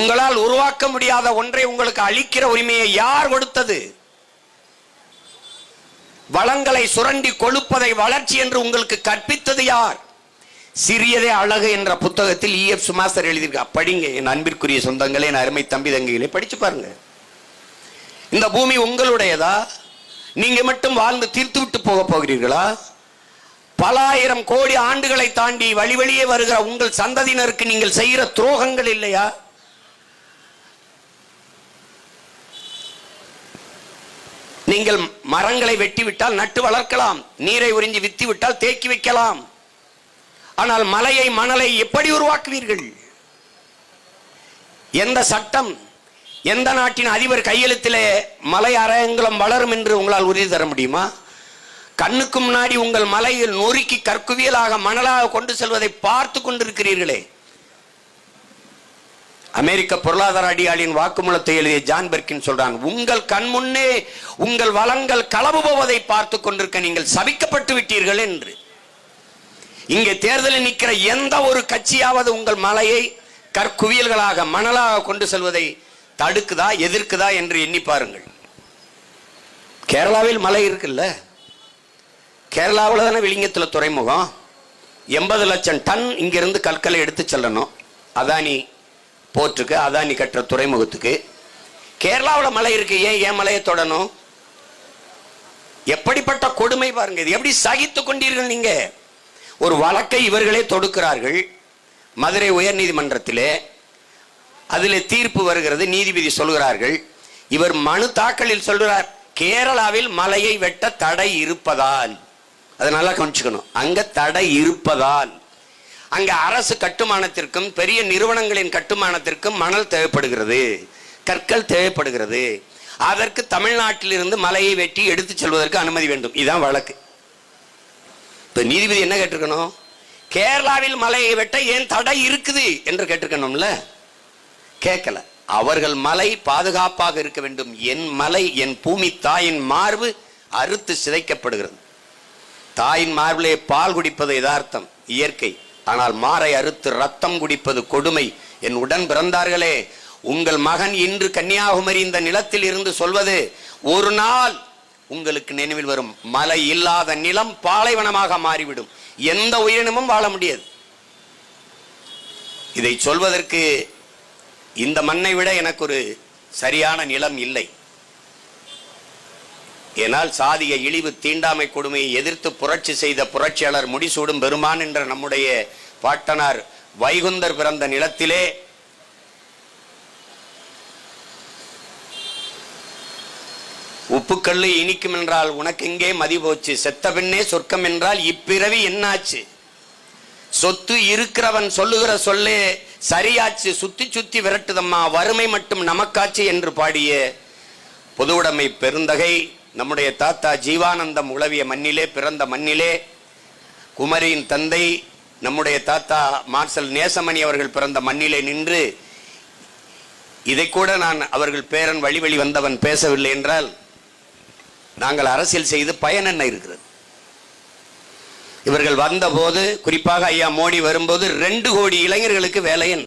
உங்களால் உருவாக்க முடியாத ஒன்றை உங்களுக்கு அளிக்கிற உரிமையை யார் கொடுத்தது? வளங்களை சுரண்டி கொழுப்பதை வளர்ச்சி என்று உங்களுக்கு கற்பித்தது யார்? சிறியதே அழகு என்ற புத்தகத்தில் இஎஃப் சுமாசர் எழுதியிருக்கா. படிங்க என் அன்பிற்குரிய சொந்தங்களே என் அருமை தம்பி தங்கிகளே படிச்சு பாருங்க. இந்த பூமி உங்களுடையதா? நீங்க மட்டும் வாழ்ந்து தீர்த்து விட்டு போக போகிறீர்களா? பல ஆயிரம் கோடி ஆண்டுகளை தாண்டி வழி வழியே வருகிற உங்கள் சந்ததியினருக்கு நீங்கள் செய்கிற துரோகங்கள் இல்லையா? நீங்கள் மரங்களை வெட்டிவிட்டால் நட்டு வளர்க்கலாம் நீரை உறிஞ்சி வித்தி விட்டால் தேக்கி வைக்கலாம். ஆனால் மலையை மணலை எப்படி உருவாக்குவீர்கள்? எந்த சட்டம் எந்த நாட்டின் அதிபர் கையெழுத்திலே மலை அரங்கலம் வளரும் என்று உங்களால் உறுதி தர முடியுமா? கண்ணுக்கு முன்னாடி உங்கள் மலையில் நொறுக்கி கற்குவியலாக மணலாக கொண்டு செல்வதை பார்த்து கொண்டிருக்கிறீர்களே. அமெரிக்க பொருளாதார அடியாளின் வாக்குமூலத்தை எழுதிய ஜான் பெர்கின் சொல்றான் உங்கள் கண் முன்னே உங்கள் வளங்கள் களவு போவதை பார்த்து கொண்டிருக்க நீங்கள் சபிக்கப்பட்டு விட்டீர்கள் என்று. இங்கே தேர்தலில் நிற்கிற எந்த ஒரு கட்சியாவது உங்கள் மலையை கற்குவியல்களாக மணலாக கொண்டு செல்வதை தடுக்குதா எதிர்க்குதா என்று எண்ணி பாருங்கள். கேரளாவில் மலை இருக்குல்ல? கேரளாவில் தானே விளிங்கத்தில் துறைமுகம்? எண்பது லட்சம் டன் இங்கிருந்து கற்களை எடுத்து செல்லணும். அதானி போர்ட்டுக்கு அதானி கட்டுற துறைமுகத்துக்கு. கேரளாவில் மலை இருக்கு. ஏன் ஏன் மலையை தொடணும்? எப்படிப்பட்ட கொடுமை பாருங்க. இது எப்படி சகித்து கொண்டீர்கள் நீங்க? ஒரு வழக்கை இவர்களே தொடுக்கிறார்கள். மதுரை உயர்நீதிமன்றத்திலே அதில் தீர்ப்பு வருகிறது. நீதிபதி சொல்கிறார்கள் இவர் மனு தாக்கலில் சொல்கிறார் கேரளாவில் மலையை வெட்ட தடை இருப்பதால். அதை நல்லா கவனிச்சுக்கணும். அங்க தடை இருப்பதால். அங்க அரசு கட்டுமானத்திற்கும் பெரிய நிறுவனங்களின் கட்டுமானத்திற்கும் மணல் தேவைப்படுகிறது. கற்கள் தேவைப்படுகிறது. அதற்கு தமிழ்நாட்டிலிருந்து மலையை வெட்டி எடுத்துச் செல்வதற்கு அனுமதி வேண்டும். இதுதான் வழக்கு. இப்போ நீதிபதி என்ன கேட்டிருக்கணும்? கேரளாவில் மலையை வெட்ட ஏன் தடை இருக்குது என்று கேட்டிருக்கணும்ல? கேட்கல. அவர்கள் மலை பாதுகாப்பாக இருக்க வேண்டும். என் மலை என் பூமி தாயின் மார்பு அறுத்து சிதைக்கப்படுகிறது. தாயின் மார்பிலே பால் குடிப்பது யதார்த்தம் இயற்கை. ஆனால் மாறை அறுத்து ரத்தம் குடிப்பது கொடுமை. என் உடன் பிறந்தார்களே உங்கள் மகன் இன்று கன்னியாகுமரி இந்த நிலத்தில் இருந்து சொல்வது ஒரு நாள் உங்களுக்கு நினைவில் வரும். மலை இல்லாத நிலம் பாலைவனமாக மாறிவிடும். எந்த உயிரினமும் வாழ முடியாது. இதை சொல்வதற்கு இந்த மண்ணை விட எனக்கு ஒரு சரியான நிலம் இல்லை. ஏனால் சாதிய இழிவு தீண்டாமை கொடுமையை எதிர்த்து புரட்சி செய்த புரட்சியாளர் முடிசூடும் பெருமான் என்ற நம்முடைய பாட்டனார் வைகுந்தர் பிறந்த நிலத்திலே உப்புக்கல்லு இனிக்கும் என்றால் உனக்கெங்கே மதி போச்சு. செத்த பின்னே சொர்க்கம் என்றால் இப்பிறவி என்னாச்சு? சொத்து இருக்கிறவன் சொல்லுகிற சொல்லே சரியாச்சு. சுத்தி சுத்தி விரட்டுதம்மா. வறுமை மட்டும் நமக்காச்சு என்று பாடிய பொதுவுடைமை பெருந்தகை நம்முடைய தாத்தா ஜீவானந்தம் உளவிய மண்ணிலே பிறந்த மண்ணிலே குமரியின் தந்தை நம்முடைய தாத்தா மார்சல் நேசமணி அவர்கள் பிறந்த மண்ணிலே நின்று இதை கூட நான் அவர்கள் பேரன் வழி வழி வந்தவன் பேசவில்லை என்றால் நாங்கள் அரசியல் செய்து பயன் என்ன இருக்கிறது? இவர்கள் வந்தபோது குறிப்பாக ஐயா மோடி வரும்போது ரெண்டு கோடி இளைஞர்களுக்கு வேலையன்